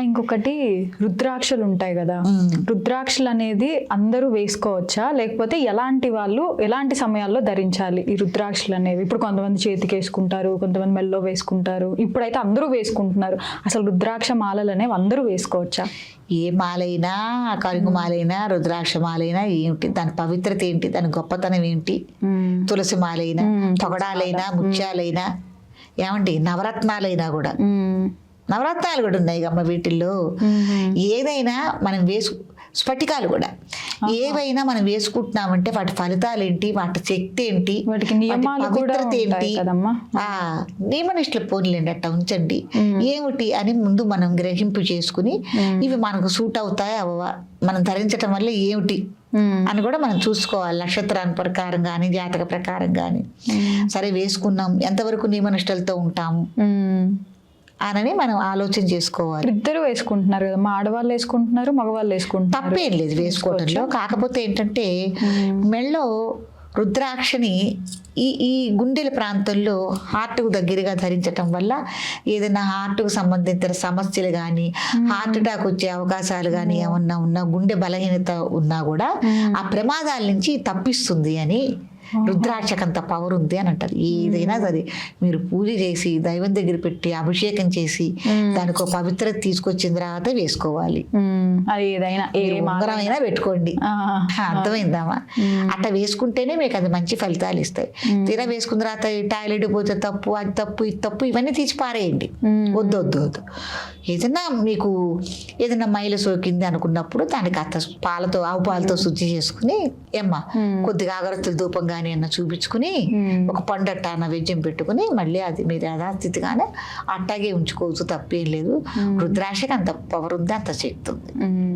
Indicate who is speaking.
Speaker 1: ఇంకొకటి రుద్రాక్షలు ఉంటాయి కదా. రుద్రాక్షలు అనేది అందరూ వేసుకోవచ్చా? లేకపోతే ఎలాంటి వాళ్ళు ఎలాంటి సమయాల్లో ధరించాలి ఈ రుద్రాక్షలు అనేవి? ఇప్పుడు కొంతమంది చేతికి వేసుకుంటారు కొంతమంది మెల్లో వేసుకుంటారు. ఇప్పుడైతే అందరూ వేసుకుంటున్నారు. అసలు రుద్రాక్ష మాలలు అనేవి అందరూ వేసుకోవచ్చా?
Speaker 2: ఏ మాలైనా కరుంగు మాలైనా రుద్రాక్ష మాలైనా ఏమిటి దాని పవిత్రత ఏంటి? దాని గొప్పతనం ఏంటి. తులసి మాలైనా. తొగడాలైనా ముత్యాలైనా ఏమండి? నవరత్నాలైనా కూడా. నవరత్నాలు కూడా ఉన్నాయి అమ్మ వీటిల్లో. ఏదైనా మనం వేసు స్ఫటికాలు కూడా ఏవైనా మనం వేసుకుంటున్నామంటే వాటి ఫలితాలు ఏంటి వాటి శక్తి ఏంటి పవిత్రత ఆ నియమనిష్టలు పోనీలేండి అట్లా ఉంచండి. ఏమిటి అని ముందు మనం గ్రహింపు చేసుకుని. ఇవి మనకు సూట్ అవుతాయి అవ్వవా మనం ధరించటం వల్ల ఏమిటి. అని కూడా మనం చూసుకోవాలి నక్షత్రాన్ని ప్రకారం కానీ జాతక ప్రకారం కానీ. సరే వేసుకున్నాం ఎంతవరకు నియమనిష్టలతో ఉంటాము. అనని మనం ఆలోచన చేసుకోవాలి.
Speaker 1: ఇద్దరు వేసుకుంటున్నారు కదా మా ఆడవాళ్ళు వేసుకుంటున్నారు మగవాళ్ళు వేసుకుంటున్నారు.
Speaker 2: తప్పేం లేదు వేసుకోవడంలో కాకపోతే ఏంటంటే మెళ్ళో రుద్రాక్షని ఈ ఈ గుండెల ప్రాంతంలో హార్ట్కు దగ్గరగా ధరించటం వల్ల ఏదైనా హార్ట్కు సంబంధించిన సమస్యలు కానీ హార్ట్ అటాక్ వచ్చే అవకాశాలు కానీ ఏమన్నా ఉన్నా గుండె బలహీనత ఉన్నా కూడా ఆ ప్రమాదాల నుంచి తప్పిస్తుంది అని రుద్రాక్షకంత పవర్ ఉంది అని అంటారు. ఏదైనా సరే మీరు పూజ చేసి దైవం దగ్గర పెట్టి అభిషేకం చేసి దానికి ఒక పవిత్రత తీసుకొచ్చిన తర్వాత వేసుకోవాలి.
Speaker 1: ఏదైనా
Speaker 2: పెట్టుకోండి. అర్థమైందామా అట్లా వేసుకుంటేనే మీకు అది మంచి ఫలితాలు ఇస్తాయి. తీరా వేసుకున్న తర్వాత టాయిలెట్ పోతే తప్పు అది తప్పు ఇది తప్పు ఇవన్నీ తీసి పారేయండి. వద్దు వద్దు వద్దు. ఏదైనా మీకు ఏదైనా మైల సోకింది అనుకున్నప్పుడు దానికి అత్త పాలతో ఆవు పాలతో శుద్ధి చేసుకుని ఏమ్మా కొద్దిగా అగరత్తుల ధూపం కానీ అన్న చూపించుకుని. ఒక పండట్ట నైవేద్యం పెట్టుకుని మళ్ళీ అది మీరు యథాస్థితిగానే అట్టాగే ఉంచుకోవచ్చు తప్పేం లేదు రుద్రాక్షకి అంత పవర్ ఉంది అంత శక్తి ఉంది
Speaker 1: మ్మ్.